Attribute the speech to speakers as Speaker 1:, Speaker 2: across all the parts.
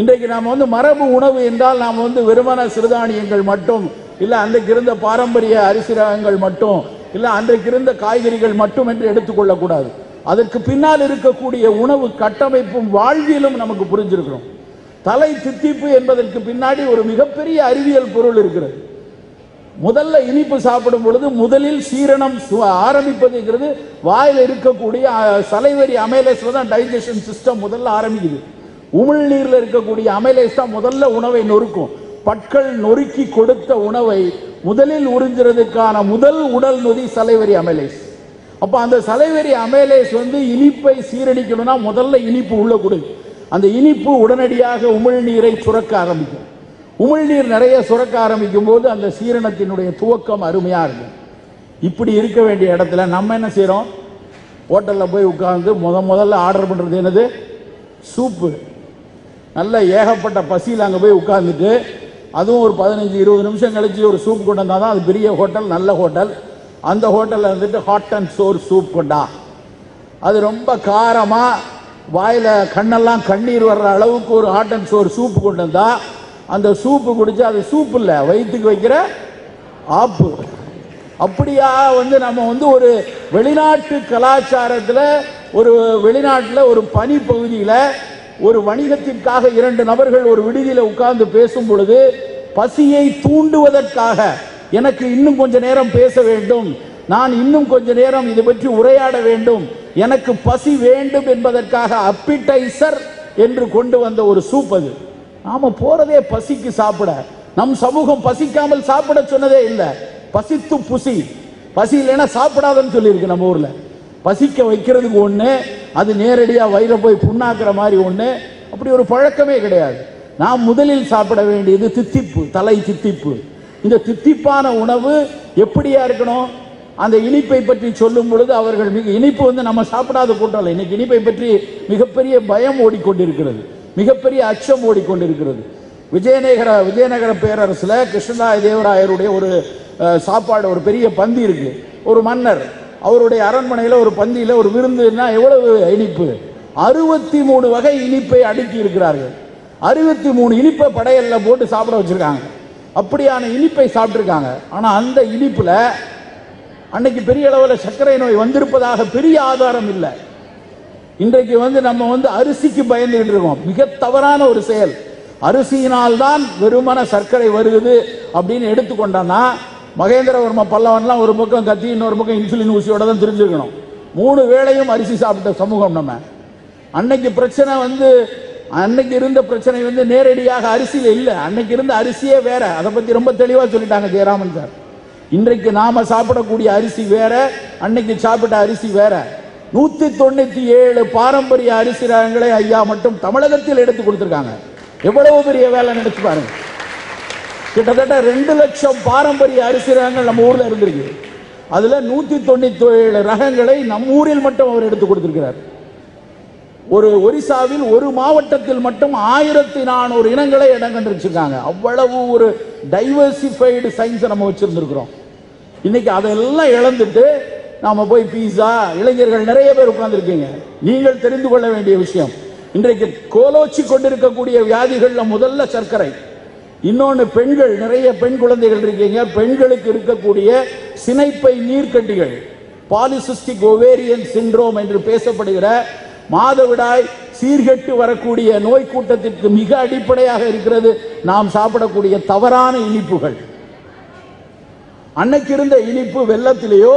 Speaker 1: இன்றைக்கு நாம் வந்து மரபு உணவு என்றால் நாம் வந்து வெறுமன சிறுதானியங்கள் மட்டும் இல்லை அன்றைக்கு இருந்த பாரம்பரிய அரிசி ரகங்கள் மட்டும் இல்லை அன்றைக்கு இருந்த காய்கறிகள் மட்டும் என்று எடுத்துக்கொள்ளக்கூடாது அதற்கு பின்னால் இருக்கக்கூடிய உணவு கட்டமைப்பும் வாழ்வியலும் நமக்கு புரிஞ்சிருக்கிறோம். தலை தித்திப்பு என்பதற்கு பின்னாடி ஒரு மிகப்பெரிய அறிவியல் பொருள் இருக்கிறது. முதல்ல இனிப்பு சாப்பிடும் பொழுது முதலில் சீரணம் ஆரம்பிப்பதுங்கிறது வாயில் இருக்கக்கூடிய சலைவரி அமைலேஸ்ல தான் டைஜஷன் சிஸ்டம் முதல்ல ஆரம்பிக்குது. உமிழ்நீரில் இருக்கக்கூடிய அமைலேஸ் தான் முதல்ல உணவை நொறுக்கும். பற்கள் நொறுக்கி கொடுத்த உணவை முதலில் உறிஞ்சுறதுக்கான முதல் உடல் நொதி சலைவரி அமைலேஸ் அப்போ அந்த சலைவரி அமைலேஸ் வந்து இனிப்பை சீரடிக்கணும்னா முதல்ல இனிப்பு உள்ள கொடு. அந்த இனிப்பு உடனடியாக உமிழ்நீரை சுரக்க ஆரம்பிக்கும். உமிழ்நீர் நிறைய சுரக்க ஆரம்பிக்கும் போது அந்த சீரணத்தினுடைய துவக்கம் அருமையாக இருக்கும். இப்படி இருக்க வேண்டிய இடத்துல நம்ம என்ன செய்கிறோம் ஹோட்டலில் போய் உட்காந்து முத முதல்ல ஆர்டர் பண்ணுறது என்னது? சூப்பு. நல்ல ஏகப்பட்ட பசியில் அங்கே போய் உட்காந்துட்டு அதுவும் ஒரு பதினஞ்சு இருபது நிமிஷம் கழிச்சு ஒரு சூப் கொண்டு வந்தால் தான் அது பெரிய ஹோட்டல் நல்ல ஹோட்டல். அந்த ஹோட்டலில் வந்துட்டு ஹாட் அண்ட் சோர் சூப் கொண்டா. அது ரொம்ப காரமாக வாயில் கண்ணெல்லாம் கண்ணீர் வர்ற அளவுக்கு ஒரு ஹாட் அண்ட் சோர் சூப் கொண்டு வந்தா அந்த சூப்பு குடிச்சா அது சூப் இல்லை வயிற்றுக்கு வைக்கிற ஆப்பு. அப்படியா வந்து நம்ம வந்து ஒரு வெளிநாட்டு கலாச்சாரத்தில் ஒரு வெளிநாட்டில் ஒரு பனி பகுதியில் ஒரு வணிகத்திற்காக இரண்டு நபர்கள் ஒரு விடுதியில் உட்கார்ந்து பேசும் பொழுது பசியை தூண்டுவதற்காக எனக்கு இன்னும் கொஞ்ச நேரம் பேச வேண்டும் நான் இன்னும் கொஞ்ச நேரம் இது பற்றி உரையாட வேண்டும் எனக்கு பசி வேண்டும் என்பதற்காக அப்பிடைசர் என்று கொண்டு வந்த ஒரு சூப் அது. நாம போறதே பசிக்கு சாப்பிட. நம் சமூகம் பசிக்காமல் சாப்பிட சொன்னதே இல்லை. பசித்து புசி. பசி இல்லைன்னா சாப்பிடாதன்னு சொல்லியிருக்கு நம்ம ஊர்ல. பசிக்க வைக்கிறதுக்கு ஒன்று அது நேரடியாக வயிறை போய் புண்ணாக்குற மாதிரி ஒன்று அப்படி ஒரு பழக்கமே கிடையாது. நாம் முதலில் சாப்பிட வேண்டியது தித்திப்பு தலை தித்திப்பு. இந்த தித்திப்பான உணவு எப்படியா இருக்கணும்? அந்த இனிப்பை பற்றி சொல்லும் பொழுது அவர்கள் மிக இனிப்பு வந்து நம்ம சாப்பிடாத கூட்டம் இல்லை இன்னைக்கு இனிப்பை பற்றி மிகப்பெரிய பயம் ஓடிக்கொண்டிருக்கிறது. மிகப்பெரிய அச்சம் ஓடிக்கொண்டிருக்கிறது. விஜயநகர விஜயநகர பேரரசில் கிருஷ்ணராய தேவராயருடைய ஒரு சாப்பாடு ஒரு பெரிய பந்தி இருக்கு. ஒரு மன்னர் அவருடைய அரண்மனையில் ஒரு பந்தியில் ஒரு விருந்துன்னா எவ்வளவு இனிப்பு? அறுபத்தி மூணு வகை இனிப்பை அடுக்கி இருக்கிறார்கள். அறுபத்தி மூணு இனிப்பை படையல்ல போட்டு சாப்பிட வச்சுருக்காங்க. அப்படியான இனிப்பை சாப்பிட்ருக்காங்க ஆனால் அந்த இனிப்பில் அன்னைக்கு பெரிய அளவில் சர்க்கரை நோய் வந்திருப்பதாக பெரிய ஆதாரம் இல்லை. இன்றைக்கு வந்து நம்ம வந்து அரிசிக்கு பயந்துகிட்டு இருக்கோம். மிக தவறான ஒரு செயல். அரிசியினால் தான் வெறுமன சர்க்கரை வருகுது அப்படின்னு எடுத்துக்கொண்டான்னா மகேந்திரவர்ம பல்லவன்லாம் ஒரு பக்கம் கத்தி இன்னொரு பக்கம் இன்சுலின் ஊசியோட தான் தெரிஞ்சுக்கணும் மூணு வேளையும் அரிசி சாப்பிட்ட சமூகம் நம்ம. அன்னைக்கு பிரச்சனை வந்து அன்னைக்கு இருந்த பிரச்சனை வந்து நேரடியாக அரிசியில் இல்லை. அன்னைக்கு இருந்த அரிசியே வேற. அதை பத்தி ரொம்ப தெளிவாக சொல்லிட்டாங்க ஜெயராமன் சார். இன்றைக்கு நாம சாப்பிடக்கூடிய அரிசி வேற அன்னைக்கு சாப்பிட்ட அரிசி வேற. நூத்தி தொண்ணூத்தி ஏழு பாரம்பரிய அரிசி ரகங்களை ஐயா மட்டும் தமிழகத்தில் எடுத்து கொடுத்துருக்காங்க. எவ்வளவு பெரிய வேலை நினைச்சு பாருங்க. கிட்டத்தட்ட ரெண்டு லட்சம் பாரம்பரிய அரிசி ரகங்கள் நம்ம ஊரில் இருந்திருக்கு. அதில் நூற்றி தொண்ணூத்தி ஏழு ரகங்களை நம்ம ஊரில் மட்டும் அவர் எடுத்து கொடுத்திருக்கிறார். ஒரு ஒரிசாவில் ஒரு மாவட்டத்தில் மட்டும் ஆயிரத்தி நானூறு இனங்களை இடம் கண்டிருச்சிருக்காங்க அவ்வளவு ஒரு டைவர்சிஃபைடு சயின்ஸை நம்ம வச்சுருந்துருக்குறோம். இன்னைக்கு அதெல்லாம் இழந்துட்டு நாம் போய் பீஸா இளைஞர்கள் நிறைய பேர் உட்கார்ந்துருக்கீங்க. நீங்கள் தெரிந்து கொள்ள வேண்டிய விஷயம். இன்றைக்கு கோலோச்சி கொண்டிருக்கக்கூடிய வியாதிகளில் முதல்ல சர்க்கரை. இன்னொன்று பெண்கள் நிறைய பெண் குழந்தைகள் இருக்கீங்க. பெண்களுக்கு இருக்கக்கூடிய சினைப்பை நீர்க்கட்டிகள் பாலிசிஸ்டிக் ஒவேரியன் சிண்ட்ரோம் என்று பேசப்படுகிற மாதவிடாய் சீர்கெட்டு வரக்கூடிய நோய் கூட்டத்திற்கு மிக அடிப்படையாக இருக்கிறது. நாம் சாப்பிடக்கூடிய தவறான இனிப்புகள். அன்னைக்கு இருந்த இனிப்பு வெள்ளத்திலேயோ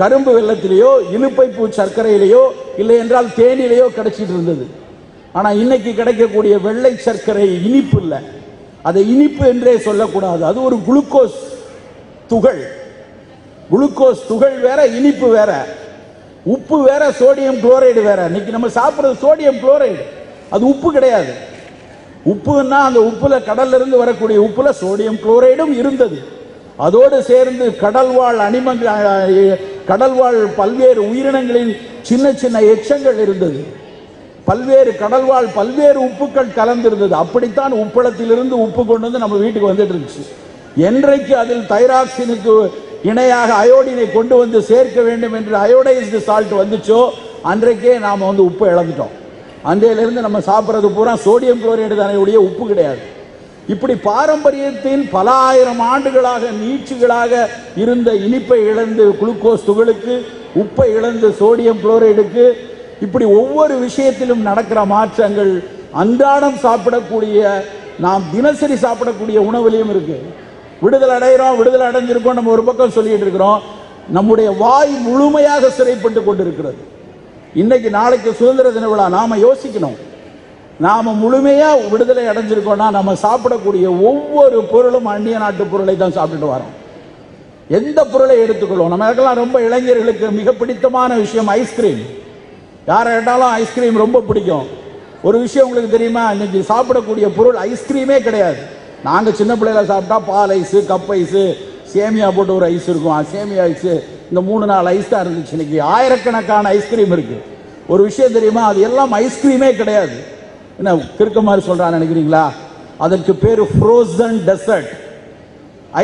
Speaker 1: கரும்பு வெள்ளத்திலேயோ இலுப்பை பூ சர்க்கரையிலேயோ இல்லை என்றால் தேனிலேயோ கிடைச்சிட்டு இருந்தது. ஆனால் இன்னைக்கு கிடைக்கக்கூடிய வெள்ளை சர்க்கரை இனிப்பு இல்லை. அதை இனிப்பு என்றே சொல்லக்கூடாது. அது ஒரு குளுக்கோஸ் துகள். குளுக்கோஸ் துகள் வேற இனிப்பு வேற. உப்பு வேற சோடியம் குளோரைடு வேற. இன்னைக்கு நம்ம சாப்பிட்றது சோடியம் குளோரைடு. அது உப்பு கிடையாது. உப்புன்னா அந்த உப்புல கடல்ல இருந்து வரக்கூடிய உப்புல சோடியம் குளோரைடும் இருந்தது. அதோடு சேர்ந்து கடல்வாழ் அனிமங்க கடல்வாழ் பல்வேறு உயிரினங்களின் சின்ன சின்ன எச்சங்கள் இருந்தது. பல்வேறு கடல்வாழ் பல்வேறு உப்புக்கள் கலந்திருந்தது. அப்படித்தான் உப்பளத்திலிருந்து உப்பு கொண்டு வந்து நம்ம வீட்டுக்கு வந்துட்டு இருந்துச்சு. என்றைக்கு அதில் தைராக்சினுக்கு இணையாக அயோடினை கொண்டு வந்து சேர்க்க வேண்டும் என்று அயோடைஸ்டு சால்ட் வந்துச்சோ அன்றைக்கே நாம் வந்து உப்பை இழந்துட்டோம். அன்றையிலிருந்து நம்ம சாப்பிட்றது பூரா சோடியம் குளோரைடு தானே உடைய உப்பு கிடையாது. இப்படி பாரம்பரியத்தின் பல ஆயிரம் ஆண்டுகளாக நீட்சிகளாக இருந்த இனிப்பை இழந்து குளுக்கோஸ் துகளுக்கு உப்பை இழந்து சோடியம் குளோரைடுக்கு இப்படி ஒவ்வொரு விஷயத்திலும் நடக்கிற மாற்றங்கள் அன்றாடம் சாப்பிடக்கூடிய நாம் தினசரி சாப்பிடக்கூடிய உணவுலையும் இருக்கு. விடுதலை அடைகிறோம் விடுதலை அடைஞ்சிருக்கோம் நம்ம ஒரு பக்கம் சொல்லிட்டு இருக்கிறோம். நம்முடைய வாய் முழுமையாக சிறைப்பட்டு கொண்டிருக்கிறது. இன்னைக்கு நாளைக்கு சுதந்திர தின விழா நாம யோசிக்கணும். நாம முழுமையா விடுதலை அடைஞ்சிருக்கோம்னா நம்ம சாப்பிடக்கூடிய ஒவ்வொரு பொருளும் அந்நிய நாட்டு பொருளை தான் சாப்பிட்டுட்டு வரோம். எந்த பொருளை எடுத்துக்கொள்வோம்? நம்ம ரொம்ப இளைஞர்களுக்கு மிக பிடித்தமான விஷயம் ஐஸ்கிரீம். யாரை கேட்டாலும் ஐஸ்கிரீம் ரொம்ப பிடிக்கும். ஒரு விஷயம் உங்களுக்கு தெரியுமா? இன்னைக்கு சாப்பிடக்கூடிய பொருள் ஐஸ்கிரீமே கிடையாது. நாங்கள் சின்ன பிள்ளையில சாப்பிட்டா பால் ஐஸு கப் ஐஸு சேமியா போட்டு ஒரு ஐஸ் இருக்கும். சேமியா ஐஸு இந்த மூணு நாலு ஐஸ் தான் இருந்துச்சு இன்னைக்கு. ஆயிரக்கணக்கான ஐஸ்கிரீம் இருக்குது ஒரு விஷயம் தெரியுமா? அது எல்லாம் ஐஸ்கிரீமே கிடையாது. என்ன கிறுக்க மாதிரி சொல்கிறான்னு நினைக்கிறீங்களா? அதற்கு பேர் ஃப்ரோசன் டெசர்ட்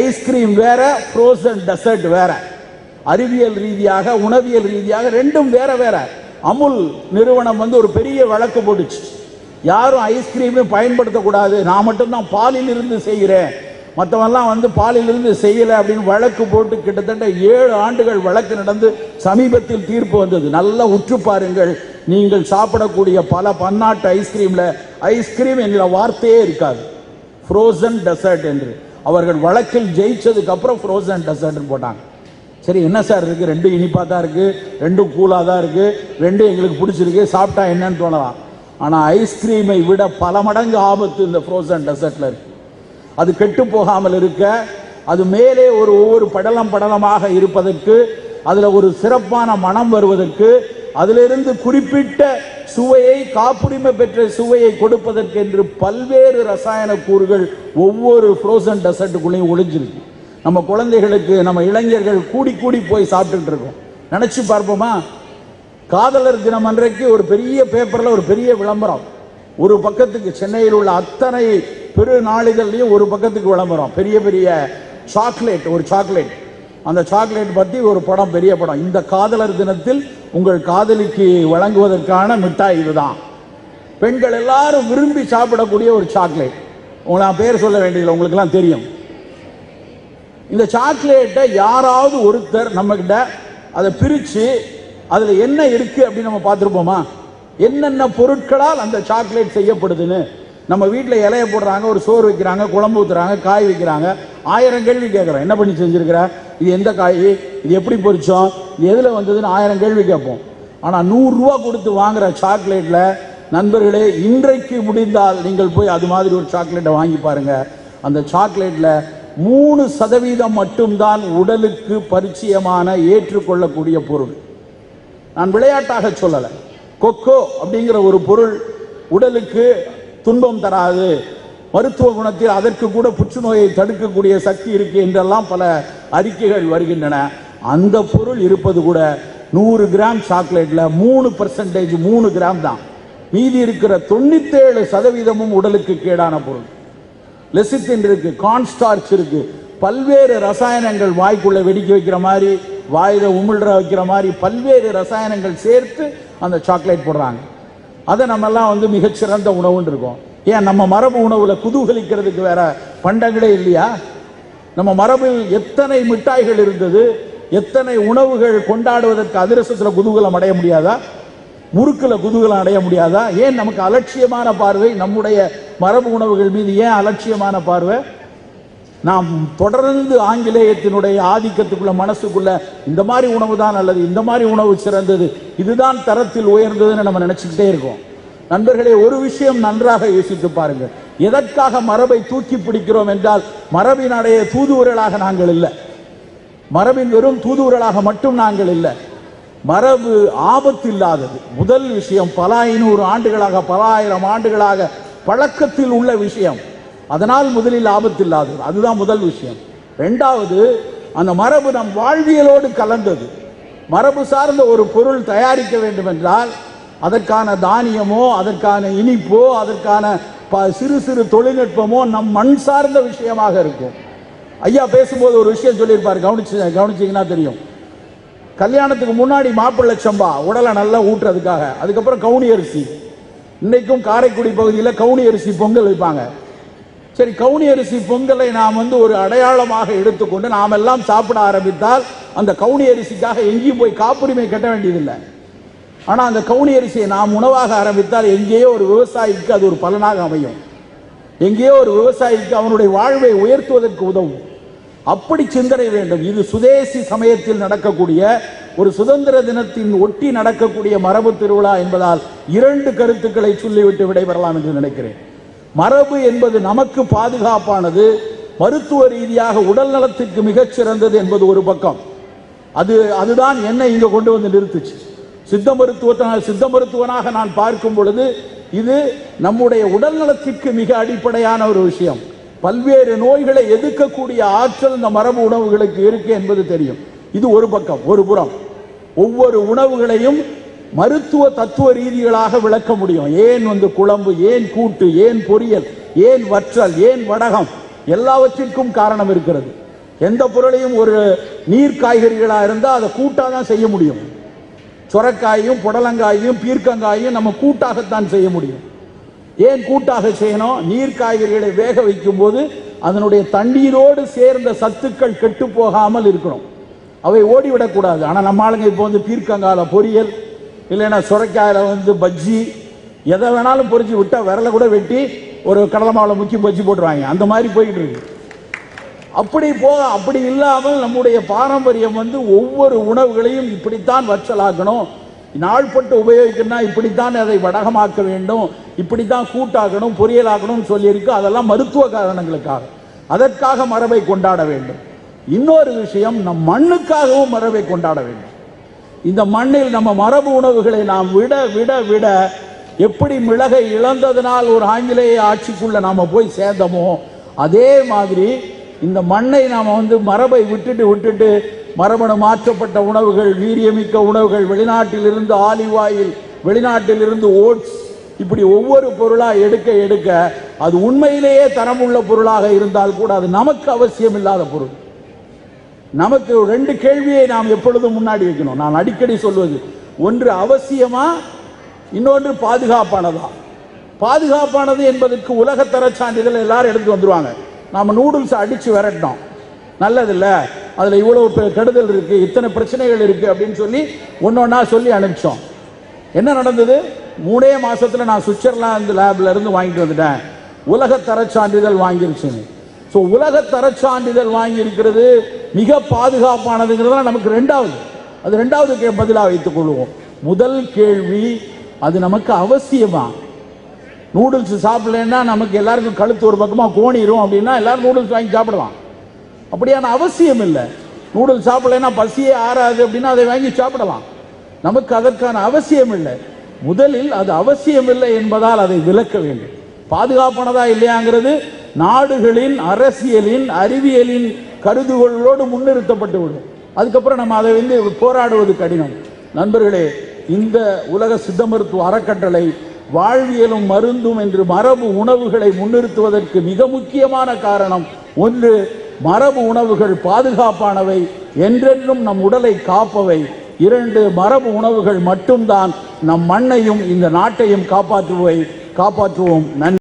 Speaker 1: ஐஸ்கிரீம் வேற ஃப்ரோசன் டெசர்ட் வேற. அறிவியல் ரீதியாக உணவியல் ரீதியாக ரெண்டும் வேற வேற. அமுல் நிறுவனம் வந்து ஒரு பெரிய வழக்கு போட்டுச்சு. யாரும் ஐஸ்கிரீமே பயன்படுத்தக்கூடாது. நான் மட்டும்தான் பாலிலிருந்து செய்கிறேன். மற்றவெல்லாம் வந்து பாலிலிருந்து செய்யலை அப்படின்னு வழக்கு போட்டு கிட்டத்தட்ட ஏழு ஆண்டுகள் வழக்கு நடந்து சமீபத்தில் தீர்ப்பு வந்தது. நல்லா உற்று பாருங்கள். நீங்கள் சாப்பிடக்கூடிய பல பன்னாட்டு ஐஸ்கிரீமில் ஐஸ்கிரீம் என்கிற வார்த்தையே இருக்காது. ஃப்ரோசன் டெசர்ட் என்று. அவர்கள் வழக்கில் ஜெயிச்சதுக்கு அப்புறம் ஃப்ரோசன் டெசர்ட்னு போட்டாங்க. சரி என்ன சார் இருக்குது ரெண்டும் இனிப்பாக தான் இருக்குது ரெண்டும் கூலாக தான் இருக்குது ரெண்டும் எங்களுக்கு பிடிச்சிருக்கு சாப்பிட்டா என்னன்னு தோணலாம். ஆனால் ஐஸ்கிரீமை விட பல மடங்கு ஆபத்து இந்த ஃப்ரோசன் டெசர்ட்டில் இருக்குது அது கெட்டு போகாமல் இருக்க அது மேலே ஒரு ஒவ்வொரு படலம் படலமாக இருப்பதற்கு அதில் ஒரு சிறப்பான மனம் வருவதற்கு அதிலிருந்து குறிப்பிட்ட சுவையை காப்புரிமை பெற்ற சுவையை கொடுப்பதற்கு என்று பல்வேறு ரசாயன கூறுகள் ஒவ்வொரு ஃப்ரோசன் டெசர்ட்டுக்குள்ளேயும் ஒளிஞ்சிருக்கு. நம்ம குழந்தைகளுக்கு நம்ம இளைஞர்கள் கூடி கூடி போய் சாப்பிட்டுட்டு இருக்கோம். நினச்சி பார்ப்போமா? காதலர் தினம் அன்றைக்கு ஒரு பெரிய பேப்பரில் ஒரு பெரிய விளம்பரம். ஒரு பக்கத்துக்கு சென்னையில் உள்ள அத்தனை பெரு நாளிதழ்லையும் ஒரு பக்கத்துக்கு விளம்பரம். பெரிய பெரிய சாக்லேட் ஒரு சாக்லேட் அந்த சாக்லேட் பற்றி ஒரு படம் பெரிய படம். இந்த காதலர் தினத்தில் உங்கள் காதலிக்கு வழங்குவதற்கான மிட்டாய் இதுதான். பெண்கள் எல்லாரும் விரும்பி சாப்பிடக்கூடிய ஒரு சாக்லேட் உங்களை நான் பேர் சொல்ல வேண்டியதில்லை உங்களுக்கெல்லாம் தெரியும். இந்த சாக்லேட்டை யாராவது ஒருத்தர் நம்மக்கிட்ட அதை பிரித்து அதில் என்ன இருக்குது அப்படின்னு நம்ம பார்த்துருப்போமா? என்னென்ன பொருட்களால் அந்த சாக்லேட் செய்யப்படுதுன்னு. நம்ம வீட்டில் இலைய போடுறாங்க ஒரு சோறு வைக்கிறாங்க குழம்பு ஊற்றுறாங்க காய் வைக்கிறாங்க. ஆயிரம் கேள்வி கேட்குறோம். என்ன பண்ணி செஞ்சுருக்கிற? இது எந்த காய்? இது எப்படி பொரிச்சோம்? இது எதில் வந்ததுன்னு ஆயிரம் கேள்வி கேட்போம். ஆனால் நூறுரூவா கொடுத்து வாங்குற சாக்லேட்டில் நண்பர்களே இன்றைக்கு முடிந்தால் நீங்கள் போய் அது மாதிரி ஒரு சாக்லேட்டை வாங்கி பாருங்கள் அந்த சாக்லேட்டில் மூணு சதவீதம் மட்டும்தான் உடலுக்கு பரிச்சயமான ஏற்றுக்கொள்ளக்கூடிய பொருள். நான் விளையாட்டாக சொல்லலை. கொக்கோ அப்படிங்கிற ஒரு பொருள் உடலுக்கு துன்பம் தராது. மருத்துவ குணத்தில் அதற்கு கூட புற்றுநோயை தடுக்கக்கூடிய சக்தி இருக்கு என்றெல்லாம் பல அறிக்கைகள் வருகின்றன. அந்த பொருள் இருப்பது கூட நூறு கிராம் சாக்லேட்டில் மூணு பர்சன்டேஜ் மூணு கிராம் தான். மீதி இருக்கிற தொண்ணூத்தேழு சதவீதமும் உடலுக்கு கேடான பொருள். லெசித்தின் இருக்கு கான்ஸ்டார்ச் இருக்கு. பல்வேறு ரசாயனங்கள் வாய்க்குள்ள வெடிக்க வைக்கிற மாதிரி வாயில உமிழ்ற வைக்கிற மாதிரி பல்வேறு ரசாயனங்கள் சேர்த்து அந்த சாக்லேட் போடுறாங்க. அதை நம்ம எல்லாம் வந்து மிகச்சிறந்த உணவுன்னு இருக்கோம். ஏன் நம்ம மரபு உணவுல குதூகலிக்கிறதுக்கு வேற பண்டங்களே இல்லையா? நம்ம மரபில் எத்தனை மிட்டாய்கள் இருந்தது எத்தனை உணவுகள் கொண்டாடுவதற்கு அதிரசத்தில் குதூகலம் அடைய முடியாதா? முறுக்கில் குதூகலம் அடைய முடியாதா? ஏன் நமக்கு அலட்சியமான பார்வை நம்முடைய மரபு உணவுகள் மீது ஏன் அலட்சியமான பார்வை? நாம் தொடர்ந்து ஆங்கிலேயத்தினுடைய ஆதிக்கத்துக்குள்ள மனசுக்குள்ள இந்த மாதிரி உணவு தான் நல்லது இந்த மாதிரி உணவு சிறந்தது இதுதான் தரத்தில் உயர்ந்ததுன்னு நம்ம நினைச்சுக்கிட்டே இருக்கோம். நண்பர்களே ஒரு விஷயம் நன்றாக யோசித்து பாருங்கள். எதற்காக மரபை தூக்கி பிடிக்கிறோம் என்றால் மரபினுடைய தூதுவர்களாக நாங்கள் இல்லை. மரபின் வெறும் தூதுவர்களாக மட்டும் நாங்கள் இல்லை. மரபு ஆபத்து இல்லாதது. முதல் விஷயம் பல ஐநூறு ஆண்டுகளாக பல ஆயிரம் ஆண்டுகளாக பழக்கத்தில் உள்ள விஷயம். அதனால் முதலில் ஆபத்து இல்லாதது அதுதான் முதல் விஷயம். ரெண்டாவது அந்த மரபு நம் வாழ்வியலோடு கலந்தது. மரபு சார்ந்த ஒரு பொருள் தயாரிக்க வேண்டும் என்றால் அதற்கான தானியமோ அதற்கான இனிப்போ அதற்கான ப- சிறு சிறு தொழில்நுட்பமோ நம் மண் சார்ந்த விஷயமாக இருக்கும். ஐயா பேசும்போது ஒரு விஷயம் சொல்லியிருப்பார். கவனிச்சு கவனிச்சிங்கன்னா தெரியும். கல்யாணத்துக்கு முன்னாடி மாப்பிள்ளை சம்பா உடலை நல்லா ஊட்டுறதுக்காக. அதுக்கப்புறம் கவுனி அரிசி. இன்னைக்கும் காரைக்குடி பகுதியில் கவுனி அரிசி பொங்கல் வைப்பாங்க. சரி கவுனி அரிசி பொங்கலை நாம் வந்து ஒரு அடையாளமாக எடுத்துக்கொண்டு நாம் எல்லாம் சாப்பிட ஆரம்பித்தால் அந்த கவுனி அரிசிக்காக எங்கேயும் போய் காப்புரிமை கட்ட வேண்டியதில்லை. ஆனால் அந்த கவுனி அரிசியை நாம் உணவாக ஆரம்பித்தால் எங்கேயோ ஒரு விவசாயிக்கு அது ஒரு பலனாக அமையும். எங்கேயோ ஒரு விவசாயிக்கு அவனுடைய வாழ்வை உயர்த்துவதற்கு உதவும். அப்படி சிந்தனை வேண்டும். இது சுதேசி சமயத்தில் நடக்கக்கூடிய ஒரு சுதந்திர தினத்தின் ஒட்டி நடக்கக்கூடிய மரபு திருவிழா என்பதால் இரண்டு கருத்துக்களை சொல்லிவிட்டு விடைபெறலாம் என்று நினைக்கிறேன். மரபு என்பது நமக்கு பாதுகாப்பானது மருத்துவ ரீதியாக உடல் நலத்திற்கு மிகச் சிறந்தது என்பது ஒரு பக்கம். அது அதுதான் என்னை இங்கே கொண்டு வந்து நிறுத்துச்சு. சித்த மருத்துவத்தை சித்த மருத்துவனாக நான் பார்க்கும் பொழுது இது நம்முடைய உடல் நலத்திற்கு மிக அடிப்படையான ஒரு விஷயம். பல்வேறு நோய்களை எதிர்க்கக்கூடிய ஆற்றல் இந்த மரபு உணவுகளுக்கு இருக்கு என்பது தெரியும். இது ஒரு பக்கம் ஒரு புறம். ஒவ்வொரு உணவுகளையும் மருத்துவ தத்துவ ரீதிகளாக விளக்க முடியும். ஏன் வந்து குழம்பு ஏன் கூட்டு ஏன் பொரியல் ஏன் வற்றல் ஏன் வடகம்? எல்லாவற்றிற்கும் காரணம் இருக்கிறது. எந்த பொருளையும் ஒரு நீர் காய்கறிகளாக இருந்தால் அதை கூட்டாக தான் செய்ய முடியும். சுரக்காயும் புடலங்காயும் பீர்க்கங்காயும் நம்ம கூட்டாகத்தான் செய்ய முடியும். ஏன் கூட்டாக செய்யணும்? நீர் காய்கறிகளை வேக வைக்கும் போது அதனுடைய தண்ணீரோடு சேர்ந்த சத்துக்கள் கெட்டு போகாமல் இருக்கணும். அவை ஓடிவிடக்கூடாது. ஆனால் நம்ம ஆளுங்க இப்போ வந்து பீர்க்கங்கால பொரியல் இல்லைன்னா சுரைக்காயில் வந்து பஜ்ஜி எதை வேணாலும் பொறிச்சு விட்டால் விரலை கூட வெட்டி ஒரு கடலை மாவில் முக்கி பஜ்ஜி போட்டுருவாங்க. அந்த மாதிரி போயிட்டு இருக்கு அப்படி போ அப்படி இல்லாமல் நம்முடைய பாரம்பரியம் வந்து ஒவ்வொரு உணவுகளையும் இப்படித்தான் வற்றலாக்கணும். நாள்பட்டு உபயோகிக்கணும்னா இப்படித்தான் அதை வடகமாக்க வேண்டும். இப்படித்தான் கூட்டாக்கணும் பொரியலாக்கணும்னு சொல்லியிருக்கு. அதெல்லாம் மருத்துவ காரணங்களுக்காக. அதற்காக மரபை கொண்டாட வேண்டும். இன்னொரு விஷயம் நம் மண்ணுக்காகவும் மரபை கொண்டாட வேண்டும். இந்த மண்ணில் நம்ம மரபு உணவுகளை நாம் விட விட விட எப்படி மிளகை இழந்ததனால் ஒரு ஆங்கிலேய ஆட்சிக்குள்ள நாம போய் சேர்ந்தோமோ அதே மாதிரி இந்த மண்ணை நாம் வந்து மரபை விட்டுட்டு விட்டுட்டு மரபணு மாற்றப்பட்ட உணவுகள் வீரியமிக்க உணவுகள் வெளிநாட்டிலிருந்து ஆலிவ் ஆயில் வெளிநாட்டிலிருந்து ஓட்ஸ் இப்படி ஒவ்வொரு பொருளாக எடுக்க எடுக்க அது உண்மையிலேயே தரமுள்ள பொருளாக இருந்தால் கூட அது நமக்கு அவசியம் இல்லாத பொருள். நமக்கு ரெண்டு கேள்வியை நாம் எப்பொழுதும் முன்னாடி வைக்கணும். நான் அடிக்கடி சொல்வது ஒன்று அவசியமா இன்னொன்று பாதுகாப்பானதா? பாதுகாப்பானது என்பதற்கு உலகத்தர சான்றிதழ் எல்லாரும் எடுத்து வந்துருவாங்க. நாம நூடுல்ஸ் அடிச்சு விரட்டோம் நல்லதில்ல. அதுல இவ்வளவு கெடுதல் இருக்கு இத்தனை பிரச்சனைகள் இருக்கு அப்படின்னு சொல்லி ஒன்னொன்னா சொல்லி அனுப்பிச்சோம். என்ன நடந்தது? மூணே மாசத்துல நான் சுவிட்சர்லாந்து லேப்ல இருந்து வாங்கிட்டு வந்துட்டேன். உலக தர சான்றிதழ் வாங்கிருச்சுன்னு. ஸோ உலக தரச் சான்றிதழ் வாங்கி இருக்கிறது மிக பாதுகாப்பானதுங்கிறது நமக்கு ரெண்டாவது. அது ரெண்டாவது கே பதிலாக வைத்துக் கொள்வோம். முதல் கேள்வி அது நமக்கு அவசியமா? நூடுல்ஸ் சாப்பிடலன்னா நமக்கு எல்லாருக்கும் கழுத்து ஒரு பக்கமாக கோணிடும் அப்படின்னா எல்லாரும் நூடுல்ஸ் வாங்கி சாப்பிடலாம். அப்படியான அவசியம் இல்லை. நூடுல்ஸ் சாப்பிடலைன்னா பசியே ஆறாது அப்படின்னா அதை வாங்கி சாப்பிடலாம். நமக்கு அதற்கான அவசியம் இல்லை. முதலில் அது அவசியம் இல்லை என்பதால் அதை விலக்க வேண்டும். பாதுகாப்பானதா இல்லையாங்கிறது நாடுகளின் அரசியலின் அறிவியலின் கருதுகோளோடு முன்னிறுத்தப்பட்டு விடும். அதுக்கப்புறம் நம்ம அதை வந்து போராடுவது கடினம். நண்பர்களே இந்த உலக சித்த மருத்துவ அறக்கட்டளை வாழ்வியலும் மருந்தும் என்று மரபு உணவுகளை முன்னிறுத்துவதற்கு மிக முக்கியமான காரணம் ஒன்று மரபு உணவுகள் பாதுகாப்பானவை என்றென்றும் நம் உடலை காப்பவை. இரண்டு மரபு உணவுகள் மட்டும்தான் நம் மண்ணையும் இந்த நாட்டையும் காப்பாற்றுவை காப்பாற்றுவோம். நன்றி.